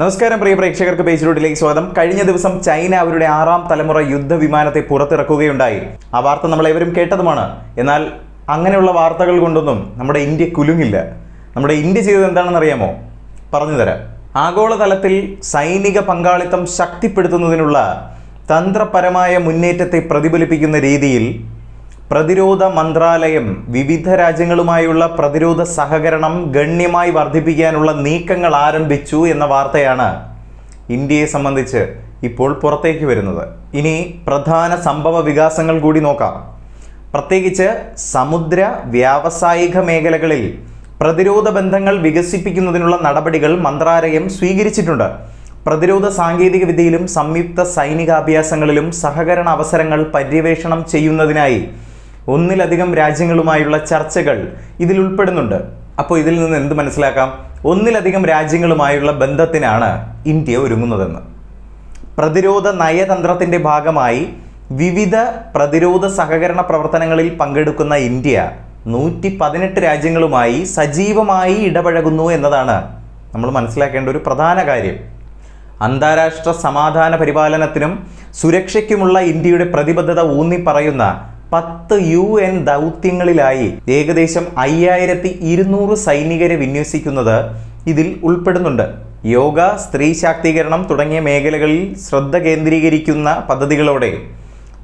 നമസ്കാരം പ്രിയ പ്രേക്ഷകർക്ക് പേജിലൂട്ടിലേക്ക് സ്വാഗതം. കഴിഞ്ഞ ദിവസം ചൈന അവരുടെ ആറാം തലമുറ യുദ്ധ വിമാനത്തെ പുറത്തിറക്കുകയുണ്ടായി. ആ വാർത്ത നമ്മളേവരും കേട്ടതുമാണ്. എന്നാൽ അങ്ങനെയുള്ള വാർത്തകൾ കൊണ്ടൊന്നും നമ്മുടെ ഇന്ത്യ കുലുങ്ങില്ല. നമ്മുടെ ഇന്ത്യ ചെയ്തത് എന്താണെന്ന് അറിയാമോ പറഞ്ഞുതരാം ആഗോളതലത്തിൽ സൈനിക പങ്കാളിത്തം ശക്തിപ്പെടുത്തുന്നതിനുള്ള തന്ത്രപരമായ മുന്നേറ്റത്തെ പ്രതിഫലിപ്പിക്കുന്ന രീതിയിൽ പ്രതിരോധ മന്ത്രാലയം വിവിധ രാജ്യങ്ങളുമായുള്ള പ്രതിരോധ സഹകരണം ഗണ്യമായി വർദ്ധിപ്പിക്കാനുള്ള നീക്കങ്ങൾ ആരംഭിച്ചു എന്ന വാർത്തയാണ് ഇന്ത്യയെ സംബന്ധിച്ച് ഇപ്പോൾ പുറത്തേക്ക് വരുന്നത്. ഇനി പ്രധാന സംഭവ വികാസങ്ങൾ കൂടി നോക്കാം. പ്രത്യേകിച്ച് സമുദ്ര വ്യാവസായിക മേഖലകളിൽ പ്രതിരോധ ബന്ധങ്ങൾ വികസിപ്പിക്കുന്നതിനുള്ള നടപടികൾ മന്ത്രാലയം സ്വീകരിച്ചിട്ടുണ്ട്. പ്രതിരോധ സാങ്കേതിക വിദ്യയിലും സംയുക്ത സൈനികാഭ്യാസങ്ങളിലും സഹകരണ അവസരങ്ങൾ പര്യവേഷണം ചെയ്യുന്നതിനായി ഒന്നിലധികം രാജ്യങ്ങളുമായുള്ള ചർച്ചകൾ ഇതിൽ ഉൾപ്പെടുന്നുണ്ട്. അപ്പോൾ ഇതിൽ നിന്ന് എന്ത് മനസ്സിലാക്കാം? ഒന്നിലധികം രാജ്യങ്ങളുമായുള്ള ബന്ധത്തിനാണ് ഇന്ത്യ ഒരുങ്ങുന്നതെന്ന്. പ്രതിരോധ നയതന്ത്രത്തിന്റെ ഭാഗമായി വിവിധ പ്രതിരോധ സഹകരണ പ്രവർത്തനങ്ങളിൽ പങ്കെടുക്കുന്ന ഇന്ത്യ നൂറ്റി പതിനെട്ട് രാജ്യങ്ങളുമായി സജീവമായി ഇടപഴകുന്നു എന്നതാണ് നമ്മൾ മനസ്സിലാക്കേണ്ട ഒരു പ്രധാന കാര്യം. അന്താരാഷ്ട്ര സമാധാന പരിപാലനത്തിനും സുരക്ഷയ്ക്കുമുള്ള ഇന്ത്യയുടെ പ്രതിബദ്ധത ഊന്നി പറയുന്ന പത്ത് യു എൻ ദൗത്യങ്ങളിലായി ഏകദേശം അയ്യായിരത്തി ഇരുന്നൂറ് സൈനികരെ വിന്യസിക്കുന്നത് ഇതിൽ ഉൾപ്പെടുന്നുണ്ട്. യോഗ സ്ത്രീ ശാക്തീകരണം തുടങ്ങിയ മേഖലകളിൽ ശ്രദ്ധ കേന്ദ്രീകരിക്കുന്ന പദ്ധതികളോടെ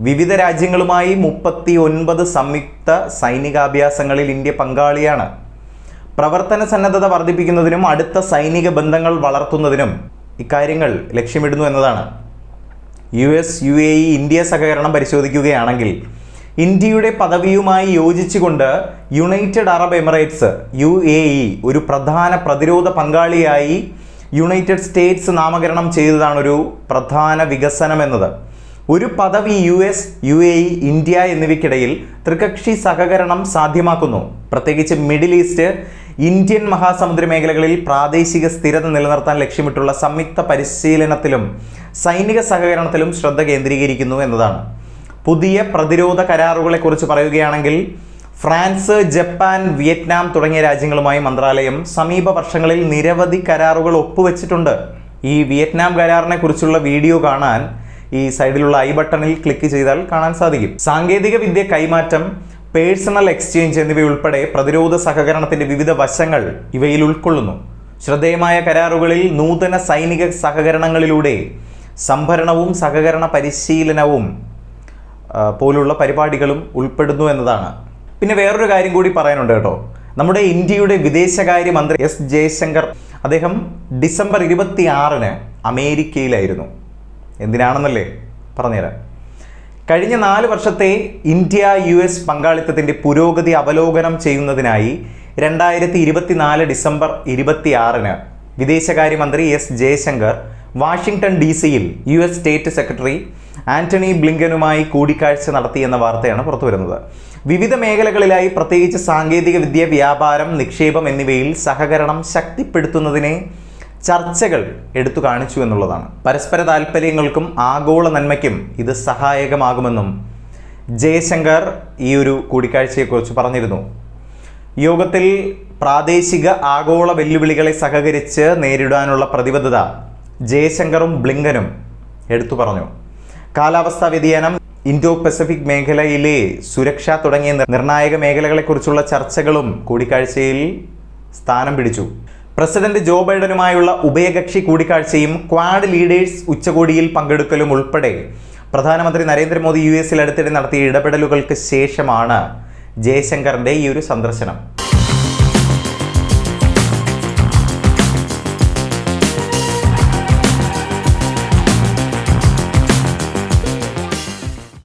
വിവിധ രാജ്യങ്ങളുമായി മുപ്പത്തി ഒൻപത് സംയുക്ത സൈനികാഭ്യാസങ്ങളിൽ ഇന്ത്യ പങ്കാളിയാണ്. പ്രവർത്തന സന്നദ്ധത വർദ്ധിപ്പിക്കുന്നതിനും അടുത്ത സൈനിക ബന്ധങ്ങൾ വളർത്തുന്നതിനും ഇക്കാര്യങ്ങൾ ലക്ഷ്യമിടുന്നു എന്നതാണ്. U S U A E India സഹകരണം പരിശോധിക്കുകയാണെങ്കിൽ ഇന്ത്യയുടെ പദവിയുമായി യോജിച്ചുകൊണ്ട് United Arab Emirates U A E ഒരു പ്രധാന പ്രതിരോധ പങ്കാളിയായി യുണൈറ്റഡ് സ്റ്റേറ്റ്സ് നാമകരണം ചെയ്തതാണ് ഒരു പ്രധാന വികസനം എന്നത്. ഒരു പദവി U S U A E India എന്നിവയ്ക്കിടയിൽ ത്രികക്ഷി സഹകരണം സാധ്യമാക്കുന്നു. പ്രത്യേകിച്ച് മിഡിൽ ഈസ്റ്റ് ഇന്ത്യൻ മഹാസമുദ്ര മേഖലകളിൽ പ്രാദേശിക സ്ഥിരത നിലനിർത്താൻ ലക്ഷ്യമിട്ടുള്ള സംയുക്ത പരിശീലനത്തിലും സൈനിക സഹകരണത്തിലും ശ്രദ്ധ കേന്ദ്രീകരിക്കുന്നു എന്നതാണ്. പുതിയ പ്രതിരോധ കരാറുകളെക്കുറിച്ച് പറയുകയാണെങ്കിൽ ഫ്രാൻസ് ജപ്പാൻ വിയറ്റ്നാം തുടങ്ങിയ രാജ്യങ്ങളുമായി മന്ത്രാലയം സമീപ വർഷങ്ങളിൽ നിരവധി കരാറുകൾ ഒപ്പുവെച്ചിട്ടുണ്ട്. ഈ വിയറ്റ്നാം കരാറിനെ കുറിച്ചുള്ള വീഡിയോ കാണാൻ ഈ സൈഡിലുള്ള ഐ ബട്ടണിൽ ക്ലിക്ക് ചെയ്താൽ കാണാൻ സാധിക്കും. സാങ്കേതിക വിദ്യ കൈമാറ്റം പേഴ്സണൽ എക്സ്ചേഞ്ച് എന്നിവയുൾപ്പെടെ പ്രതിരോധ സഹകരണത്തിന്റെ വിവിധ വശങ്ങൾ ഇവയിൽ ഉൾക്കൊള്ളുന്നു. ശ്രദ്ധേയമായ കരാറുകളിൽ നൂതന സൈനിക സഹകരണങ്ങളിലൂടെ സംഭരണവും സഹകരണ പരിശീലനവും പോലുള്ള പരിപാടികളും ഉൾപ്പെടുന്നു എന്നതാണ്. പിന്നെ വേറൊരു കാര്യം കൂടി പറയാനുണ്ട് കേട്ടോ. നമ്മുടെ ഇന്ത്യയുടെ വിദേശകാര്യ മന്ത്രി എസ് ജയശങ്കർ അദ്ദേഹം ഡിസംബർ ഇരുപത്തി ആറിന് അമേരിക്കയിലായിരുന്നു. എന്തിനാണെന്നല്ലേ പറഞ്ഞുതരാം. കഴിഞ്ഞ നാല് വർഷത്തെ ഇന്ത്യ യു എസ് പങ്കാളിത്തത്തിന്റെ പുരോഗതി അവലോകനം ചെയ്യുന്നതിനായി രണ്ടായിരത്തി ഇരുപത്തിനാല് ഡിസംബർ ഇരുപത്തി ആറിന് വിദേശകാര്യമന്ത്രി എസ് ജയശങ്കർ വാഷിംഗ്ടൺ ഡി സിയിൽ U S state secretary Antony ബ്ലിങ്കനുമായി കൂടിക്കാഴ്ച നടത്തിയെന്ന വാർത്തയാണ് പുറത്തുവരുന്നത്. വിവിധ മേഖലകളിലായി പ്രത്യേകിച്ച് സാങ്കേതിക വിദ്യ വ്യാപാരം നിക്ഷേപം എന്നിവയിൽ സഹകരണം ശക്തിപ്പെടുത്തുന്നതിനെ ചർച്ചകൾ എടുത്തു കാണിച്ചു എന്നുള്ളതാണ്. പരസ്പര താല്പര്യങ്ങൾക്കും ആഗോള നന്മയ്ക്കും ഇത് സഹായകമാകുമെന്നും ജയശങ്കർ ഈ ഒരു കൂടിക്കാഴ്ചയെക്കുറിച്ച് പറഞ്ഞിരുന്നു. യോഗത്തിൽ പ്രാദേശിക ആഗോള വെല്ലുവിളികളെ സഹകരിച്ച് നേരിടാനുള്ള പ്രതിബദ്ധത ജയശങ്കറും ബ്ലിങ്കനും എടുത്തു പറഞ്ഞു. കാലാവസ്ഥാ വ്യതിയാനം ഇൻഡോ പസഫിക് മേഖലയിലെ സുരക്ഷ തുടങ്ങിയ നിർ- നിർണായക മേഖലകളെക്കുറിച്ചുള്ള ചർച്ചകളും കൂടിക്കാഴ്ചയിൽ സ്ഥാനം പിടിച്ചു. പ്രസിഡന്റ് ജോ ബൈഡനുമായുള്ള ഉഭയകക്ഷി കൂടിക്കാഴ്ചയും ക്വാഡ് ലീഡേഴ്സ് ഉച്ചകോടിയിൽ പങ്കെടുക്കലും ഉൾപ്പെടെ പ്രധാനമന്ത്രി നരേന്ദ്രമോദി യു എസിൽ അടുത്തിടെ നടത്തിയ ഇടപെടലുകൾക്ക് ശേഷമാണ് ജയശങ്കറിന്റെ ഈ ഒരു സന്ദർശനം.